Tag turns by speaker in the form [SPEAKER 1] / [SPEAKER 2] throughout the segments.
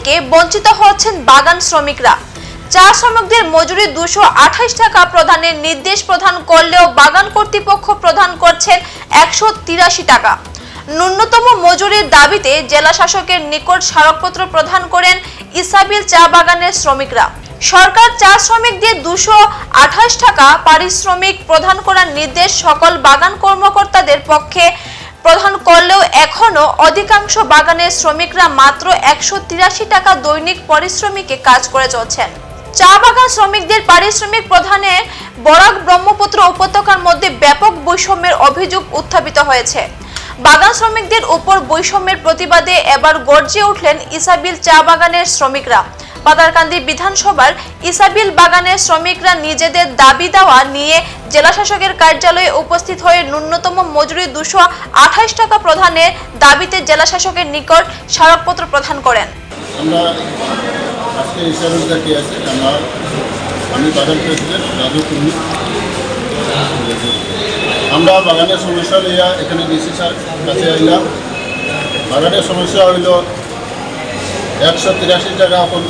[SPEAKER 1] থেকে বঞ্চিত হচ্ছেন বাগান শ্রমিকরা। চা শ্রমিকদের মজুরি দুশো টাকা প্রদানের নির্দেশ প্রদান করলেও বাগান কর্তৃপক্ষ প্রদান করছেন একশো তিরাশি টাকা। ন্যূনতম মজুরির দাবিতে জেলা শাসকের নিকট স্মারকপত্র প্রদান করেন ইসাবিল চা বাগানের শ্রমিকরা। সরকার চা শ্রমিকদের দুশো টাকা পারিশ্রমিক প্রদান করার নির্দেশ সকল বাগান কর্মকর্তাদের পক্ষে প্রদান করলেও এখনও অধিকাংশ বাগানের শ্রমিকরা মাত্র একশো তিরাশি টাকা দৈনিক পরিশ্রমিকে কাজ করে চলছেন। চা বাগান শ্রমিকদের পারিশ্রমিক প্রধানে বরাক ব্রহ্মপুত্র উপত্যকার মধ্যে ব্যাপক বৈষম্যের অভিযোগ উত্থাপিত হয়েছে। বাগান শ্রমিকদের উপর বৈষম্যের প্রতিবাদে এবার গর্জে উঠলেন ইসাবিল চা বাগানের শ্রমিকরা। পাতারকান্দি বিধানসভার ইসাবিল বাগানের শ্রমিকরা নিজেদের দাবি দেওয়া নিয়ে জেলা শাসকের কার্যালয়ে উপস্থিত হয়ে ন্যূনতম মজুরি দুশো আঠাশ টাকা প্রদানের দাবিতে জেলা শাসকের নিকট স্মারকপত্র প্রদান করেন।
[SPEAKER 2] আমরা আমরা বাগানের সমস্যা লইয়া এখানে ডিসি স্যার, কাছে আইলাম বাগানের সমস্যা হইল একশো তিরাশি টাকা এখন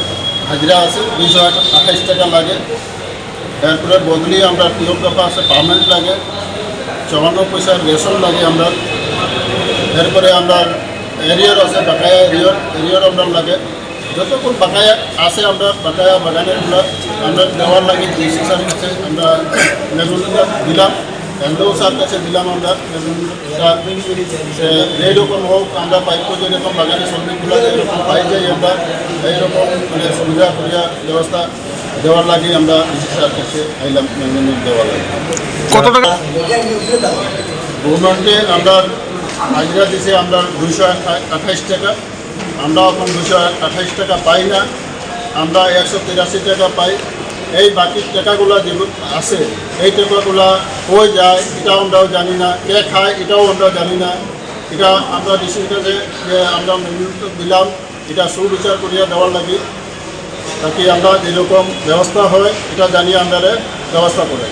[SPEAKER 2] হাজিরা আছে দুইশো আঠাইশ টাকা লাগে এরপরে বদলি আমরা পিওর দফা আছে পার্মানেন্ট লাগে চুয়ান্ন পয়সার রেশন লাগে আমরা এরপরে আমরা এরিয়র আছে বাকায়া এরিয়র এরিয়র আমরা লাগে যতক্ষণ বাকায়া আছে আমরা বাকায়া বাগানেরগুলো আমরা দেওয়ার লাগে ডিসি স্যারের কাছে আমরা মেমোরিয়াল দিলাম এন্ডো স্যার কাছে দিলাম আমরা এইরকম হোক আমরা পাইপ যেরকম বাগানের শ্রমিকগুলো যেরকম পাই যাই আমরা এইরকম মানে সুবিধা সুবিধা ব্যবস্থা দেওয়ার লাগে আমরা স্যার কাছে আইলাম দেওয়ার লাগে
[SPEAKER 3] কত টাকা?
[SPEAKER 2] গভর্নমেন্টে আমরা হাজিরা দিছে আমরা দুইশো আঠাইশ টাকা। আমরা এখন দুশো আঠাইশ টাকা পাই না। আমরা একশো তিরাশি টাকা পাই। এই বাকি টাকাগুলো যেগুলো আছে এই টাকাগুলো হয়ে যায় এটাও আমরাও জানি না কে খায় এটাও আমরা জানি না। এটা আমরা ডিসির কাছে যে আমরা দিলাম এটা সুবিচার করিয়া দেওয়ার লাগে। তাকে আমরা যেরকম ব্যবস্থা হয় এটা জানিয়ে আমরা ব্যবস্থা করে।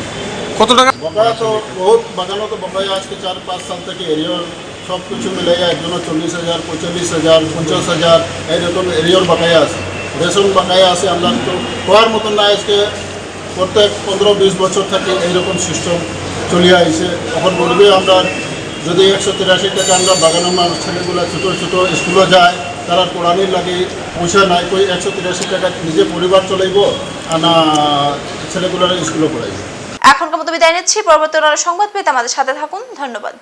[SPEAKER 3] কত টাকা?
[SPEAKER 2] বকায়া তো বহুত বাগানও তো বকায়া আজকে চার পাঁচ সাল থেকে এরিয়র সব কিছু মিলে একজনের চল্লিশ হাজার পঁয়তাল্লিশ হাজার পঞ্চাশ হাজার এইরকম এরিয়র বাকায়া আছে। রেশন বাকায়া আছে, আমরা তো হওয়ার মতন না আজকে প্রত্যেক পনেরো বিশ বছর থেকে এইরকম সিস্টেম চলিয়ে আইছে। এখন বলবে আমরা যদি একশো তিরাশি টাকা আমরা বাগানের মানুষ ছেলেগুলো ছোটো ছোটো স্কুলে যায়, তারা পড়ানির লাগে পয়সা নাই কই একশো তিরাশি টাকা নিজে পরিবার চলাইব আর না ছেলেগুলোর স্কুলে পড়াইব।
[SPEAKER 1] এখনকার মতো বিদায় নিচ্ছি। পরবর্তী সংবাদ পেতে আমাদের সাথে থাকুন। ধন্যবাদ।